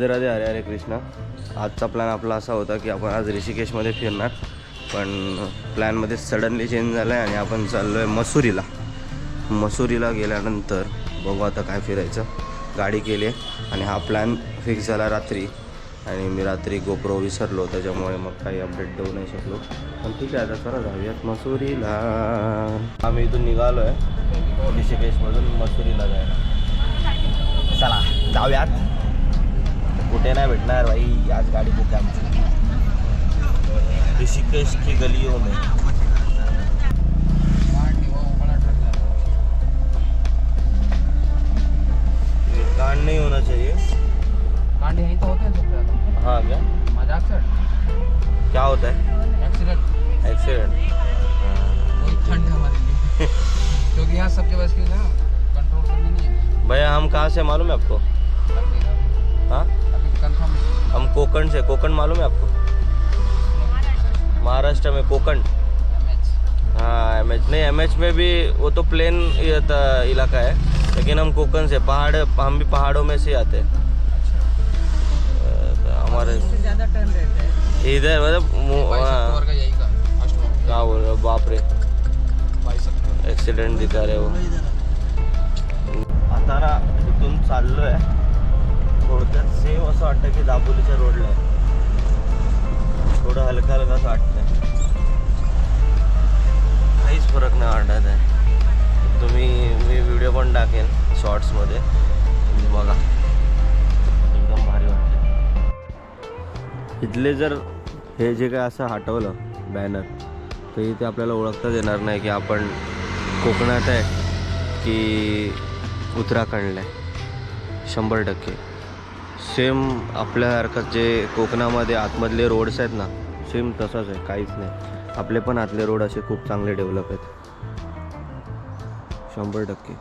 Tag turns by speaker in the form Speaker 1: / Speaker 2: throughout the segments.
Speaker 1: राधे राधे हरे हरे कृष्णा. आजचा प्लॅन आपला असा होता की आपण आज ऋषिकेशमध्ये फिरणार पण प्लॅनमध्ये सडनली चेंज झाला आहे आणि आपण चाललो आहे मसुरीला. मसुरीला गेल्यानंतर बघू आता काय फिरायचं. गाडी केली आहे आणि हा प्लॅन फिक्स झाला रात्री. आणि मी रात्री गोप्रो विसरलो त्याच्यामुळे मग काही अपडेट देऊ नाही शकलो. पण ठीक आहे आता चला जाऊयात मसुरीला. आम्ही इथून निघालो आहे ऋषिकेशमधून मसुरीला जायला. चला जाऊयात. कुठे नाही भेटणार भाई आज गाडी बुक आमची. ऋषिकेश की गलियों में कांड नहीं होना चाहिए.
Speaker 2: कांड यहीं तो होते हैं
Speaker 1: हाँ क्या?
Speaker 2: मज़ाक से
Speaker 1: क्या होता है?
Speaker 2: एक्सीडेंट
Speaker 1: एक्सीडेंट
Speaker 2: ठंड है हमारे लिए. क्योंकि यहाँ सबके बस की ना? कंट्रोल करनी नहीं है.
Speaker 1: भैया हम कहाँ से मालूम है आपको? हाँ? हम कोकण से कोकण मालूम है आपको? महाराष्ट्र में कोकण। हाँ एम एच नहीं एम एच में भी वो तो प्लेन इलाका है लेकिन हम कोकण से पहाड़ हम भी पहाड़ों में से आते हैं। हमारे
Speaker 3: ज़्यादा टर्न रहता है।
Speaker 1: इधर मतलब क्या बोल रहे हो बाप रे। ॲक्सिडेंट दिखा रे हो। आता ना इथून चाललो आहे थोडक्यात सेम असं वाटतं की दापोलीच्या रोडला आहे. थोडं हलका हलका असं वाटतं काहीच फरक नाही वाटत आहे. तुम्ही मी व्हिडिओ पण टाकेन शॉर्ट्समध्ये तुम्ही बघा. एकदम भारी वाटतं इथले जर हे जे काय असं हटवलं बॅनर तर इथे आपल्याला ओळखताच येणार नाही की आपण कोकणात आहे की उत्तराखंडला आहे. शंभर टक्के. सेम आपल्यासारखं जे कोकणामध्ये आतमधले रोड्स आहेत ना सेम तसंच आहे काहीच नाही. आपले पण आतले रोड असे खूप चांगले डेव्हलप आहेत. शंभर टक्के.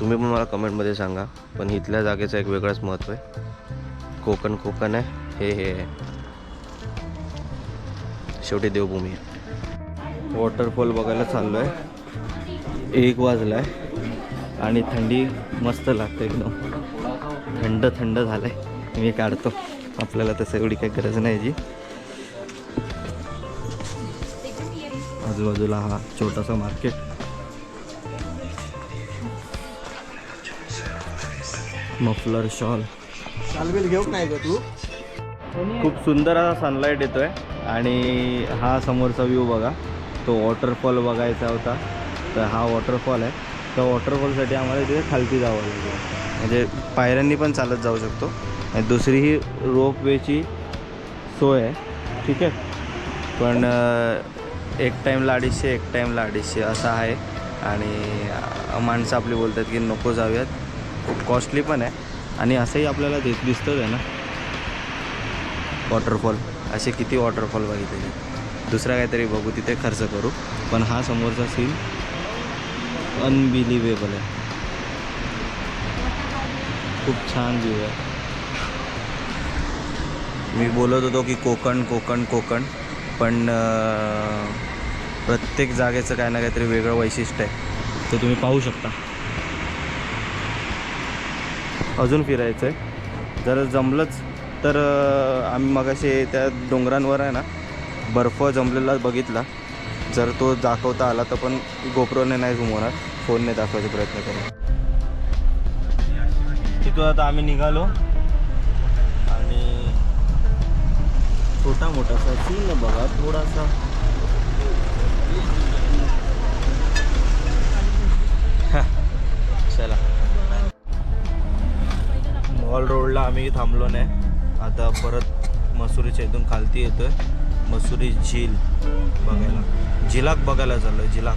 Speaker 1: तुम्ही पण मला कमेंटमध्ये सांगा पण इथल्या जागेचं एक वेगळंच महत्त्व आहे. कोकण कोकण आहे हे हे आहे. शेवटी देवभूमी आहे. वॉटरफॉल बघायला चाललो आहे एक वाजला आहे आणि थंडी मस्त लागते एकदम. थंड थंड झालं आहे मी काढतो. आपल्याला तसं एवढी काही गरज नाही जी. आजूबाजूला हा छोटासा मार्केट मफलर शॉल
Speaker 3: शालबेल घेऊ नाही तू?
Speaker 1: खूप सुंदर असा सनलाईट येतोय. आणि हा समोरचा व्ह्यू बघा. तो वॉटरफॉल बघायचा होता. तर हा वॉटरफॉल आहे. त्या वॉटरफॉलसाठी आम्हाला तिथे खालती जावं लागेल. म्हणजे पायऱ्यांनी पण चालत जाऊ शकतो. आणि दुसरी ही रोपवेची सोय आहे. ठीक आहे? पण एक टाईमला अडीचशे एक टाईमला अडीचशे असा आहे. आणि माणसं आपली बोलतात की नको जाऊयात. खूप कॉस्टली पण आहे. आणि असंही आपल्याला दि दिसतंच आहे ना? वॉटरफॉल असे किती वॉटरफॉल बघितले दुसरा काहीतरी बघू तिथे खर्च करू. पण हा समोरचा सीन अनबिलिवेबल आहे. खूप छान व्ह्यू आहे. मी बोलत होतो की कोकण कोकण कोकण पण प्रत्येक जागेचं काही ना काहीतरी वेगळं वैशिष्ट्य आहे. ते तुम्ही पाहू शकता. अजून फिरायचं आहे. जर जमलंच तर आम्ही मगाशी त्या डोंगरांवर आहे ना बर्फ जमलेला बघितला. जर तो दाखवता आला तर पण गोप्रोने नाही घुमवणार. फोनने दाखवायचा प्रयत्न करू तिथून आता आम्ही निघालो. आणि छोटा मोठासा सीन बघा थोडासा. चला. मॉल रोडला आम्ही थांबलो नाही. आता परत मसुरीच्या इथून खालती येतोय. मसुरी झील बघायला. झिलाक बघायला चाललोय झिलाक.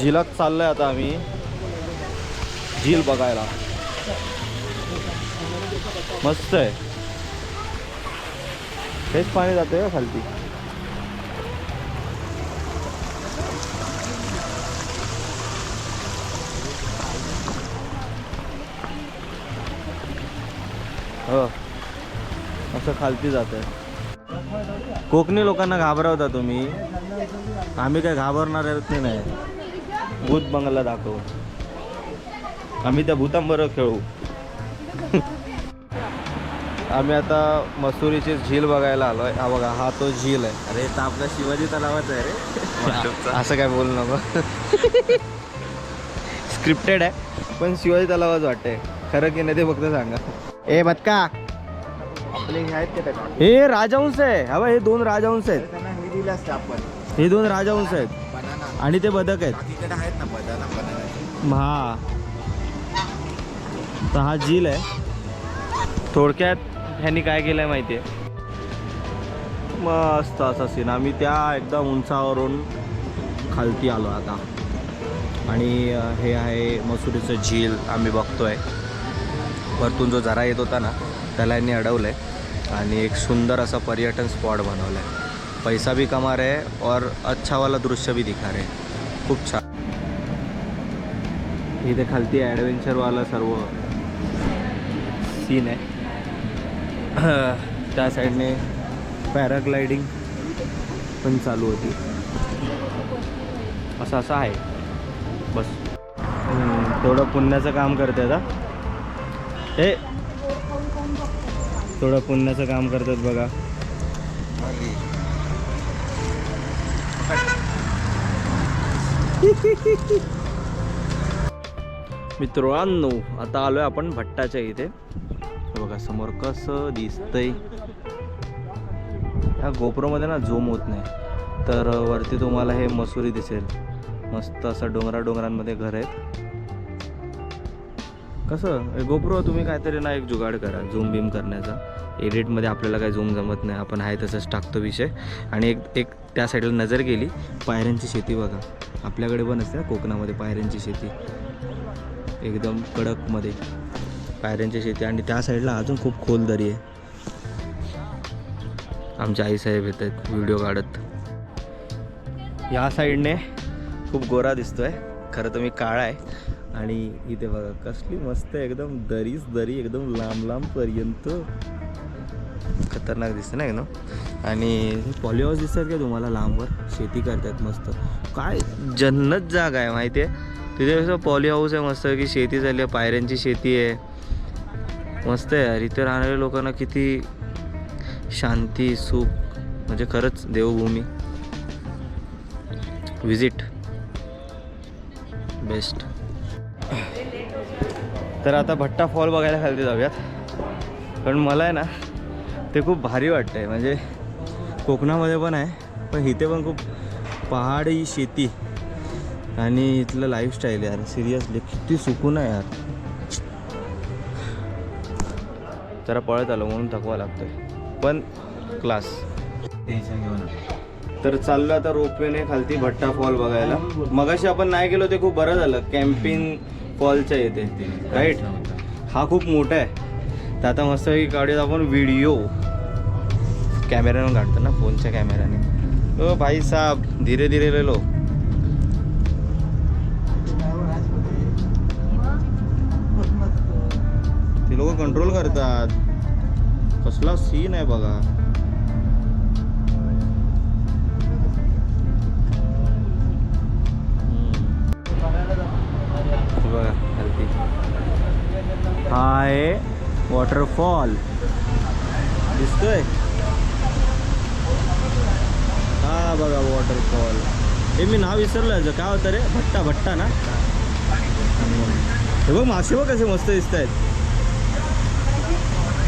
Speaker 1: झिलाक चाललंय आता आम्ही. झील बघायला. मस्त आहे. हेच पाणी जाते का हो खालती. हो. असं खालती जात आहे कोकणी लोकांना घाबरवता तुम्ही. आम्ही काय घाबरणार नाही? भूत बंगला दाखवू. आम्ही त्या भूतांबरोबर खेळू. आम्ही आता मसुरीची झील बघायला आलो आहे हा बघा हा तो झील आहे. अरे तर आपला शिवाजी तलावाचा आहे रे. असं काय बोलू नको. स्क्रिप्टेड आहे पण शिवाजी तलावाच वाटतंय. खरं की नाही ते फक्त सांगा. ए बदका
Speaker 3: आपले हे
Speaker 1: राजहंस आहे. हा बघ, हे दोन राजहंस आहेत.
Speaker 3: हे
Speaker 1: दोन राजहंस आहेत. आणि ते बदक आहेत. हा. तर हा झील आहे. थोडक्यात ह्यांनी काय केलं आहे माहिती आहे मस्त असा सीन आम्ही त्या एकदम उंचावरून खालती आलो आता. आणि हे आहे मसुरीचं झील आम्ही बघतोय. वरतून जो झरा येत होता ना त्याला यांनी अडवलं आहे आणि एक सुंदर असा पर्यटन स्पॉट बनवला आहे पैसा भी कमा रहे और अच्छा वाला दृश्य भी दिखा रहे. खूप छान इथे खालती ॲडव्हेंचरवाला सर्व सीन आहे त्या साईडने पॅराग्लायडिंग पण चालू होती। असं असं आहे। बस। थोडं तेवढं पुण्याचं काम करते आता। हे थोडं पुण्याचं काम करतात बघा। मित्रांनो आता आलोय आपण भट्टाच्या इथे। बघा समोर कसं दिसतंय. ह्या गोप्रोमध्ये ना झूम होत नाही. तर वरती तुम्हाला हे मसुरी दिसेल. मस्त असं डोंगरा डोंगरांमध्ये घर आहेत. कसं? हे गोप्रो तुम्ही काहीतरी ना एक जुगाड करा झूम बीम करण्याचा. एडिटमध्ये आपल्याला काही झूम जमत नाही. आपण आहे तसंच टाकतो विषय. आणि एक एक त्या साईडला नजर गेली पायऱ्यांची शेती बघा. आपल्याकडे पण असते ना कोकणामध्ये पायऱ्यांची शेती. एकदम कडकमध्ये. पायऱ्यांची शेती आणि त्या साईडला अजून खूप खोल दरी आहे. आमचे आईसाहेब येत आहेत व्हिडिओ काढत. या साईडने खूप गोरा दिसतोय. खरं तर मी काळा आहे. आणि इथे बघा कसली मस्त आहे एकदम दरीच दरी एकदम लांब लांबपर्यंत खतरनाक दिसतं ना एकदम. आणि पॉलीहाऊस दिसतात का तुम्हाला लांबवर? शेती करतात मस्त. काय जन्नत जागा आहे माहिती आहे तिथे कसं पॉली हाऊस आहे मस्त की शेती झाली आहे पायऱ्यांची शेती आहे. मस्त आहे. यार इथे राहणाऱ्या लोकांना किती शांती सुख म्हणजे खरंच देवभूमी. विजिट बेस्ट तर आता भट्टा फॉल बघायला खालती जाऊयात. कारण मला आहे ना ते खूप भारी वाटतं आहे म्हणजे कोकणामध्ये पण आहे पण इथे पण खूप पहाडी शेती. आणि इथलं लाईफस्टाईल यार सिरियसली किती सुकून आहे यार. जरा पळत आलो म्हणून थकवा लागतोय. पण क्लास
Speaker 3: टेन्शन घेऊ नका.
Speaker 1: तर चाललो आता रोपवेने खालती भट्टा फॉल बघायला. मगाशी आपण नाही गेलो ते खूप बरं झालं. कॅम्पिंग फॉलच्या येते राईट हा खूप मोठा आहे. तर आता मस्त काढूयात आपण व्हिडिओ कॅमेऱ्यानं काढतो ना फोनच्या कॅमेऱ्याने ओ भाई साहब धीरे धीरे ले लोक कंट्रोल करतात. कसला सीन आहे बघा. बघा खालती हा आहे वॉटरफॉल दिसतोय? हा बघा वॉटरफॉल हे मी नाव विसरलं याचं. काय होतं रे? भट्टा भट्टा ना? हे बघ मासे बघ कसे मस्त दिसत आहेत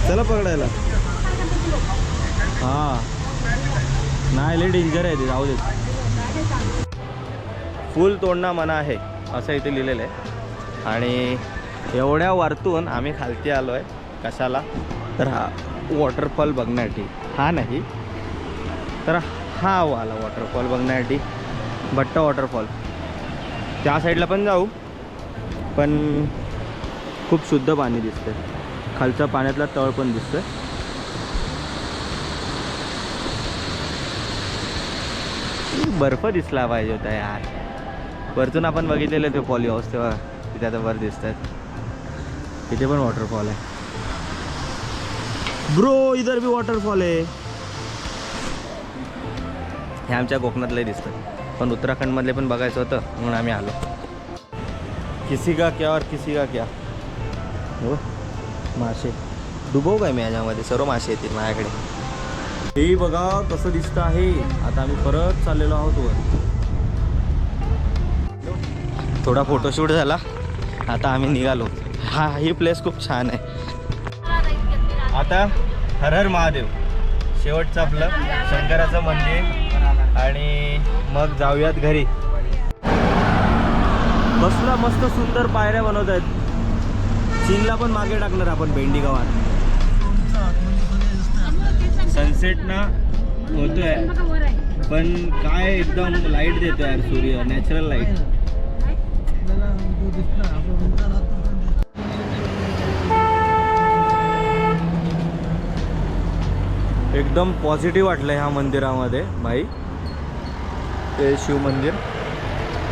Speaker 1: चला पकडायला. हा. नाही लय डेंजर आहे ते जाऊ देत फुल तोडणं मना आहे असं इथे लिहिलेलं आहे. आणि एवढ्या वरतून आम्ही खालती आलो आहे कशाला? तर हा वॉटरफॉल बघण्यासाठी. हा नाही. तर हा वाला वॉटरफॉल बघण्यासाठी भट्टा वॉटरफॉल त्या साईडला पण जाऊ पण खूप शुद्ध पाणी दिसतं खालचा पाण्यातला तळ पण दिसतोय. बर्फ दिसला पाहिजे होता यार. वरतून आपण बघितलेलं ते पॉली हाऊस तेव्हा तिथे आता वर दिसत आहेत तिथे पण वॉटरफॉल आहे. ब्रो इधर बी वॉटरफॉल आहे. हे आमच्या कोकणातले दिसतं. पण उत्तराखंडमधले पण बघायचं होतं म्हणून आम्ही आलो. किसी का क्या और किसी का क्या? हो. मासे. डुबव काय मी याच्यामध्ये? सर्व मासे येतील माझ्याकडे. हे बघा कसं दिसतं आहे. आता आम्ही परत चाललेलो आहोत वर. थोडा फोटोशूट झाला. आता आम्ही निघालो. हा ही प्लेस खूप छान आहे. आता हर हर महादेव. शेवटचं आपलं शंकराचं मंदिर. आणि मग जाऊयात घरी. बसला मस्त सुंदर पायऱ्या बनवत आहेत चीनला पण मागे टाकणार आपण भेंडी गावात सनसेट ना होतोय. पण काय एकदम लाइट देतोय यार सूर्य नॅचरल लाइट एकदम पॉझिटिव्ह वाटलं ह्या मंदिरामध्ये भाई. ते शिव मंदिर.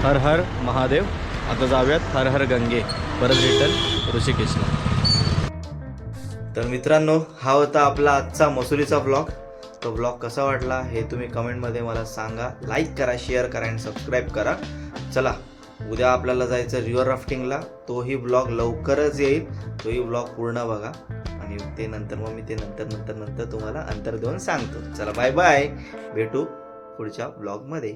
Speaker 1: हर हर महादेव. आता जाऊयात. हर हर गंगे. परत रिटर्न ऋषिकेशला तर मित्रांनो हा होता आपला आजचा मसुरीचा ब्लॉग तो ब्लॉग कसा वाटला हे तुम्ही कमेंटमध्ये मला सांगा. लाईक करा शेअर करा आणि सबस्क्राईब करा. चला उद्या आपल्याला जायचं रिव्हर राफ्टिंगला तोही ब्लॉग लवकरच येईल. तोही ब्लॉग पूर्ण बघा. आणि ते नंतर मग मी ते नंतर नंतर नंतर तुम्हाला अंतर देऊन सांगतो. चला बाय बाय भेटू पुढच्या ब्लॉगमध्ये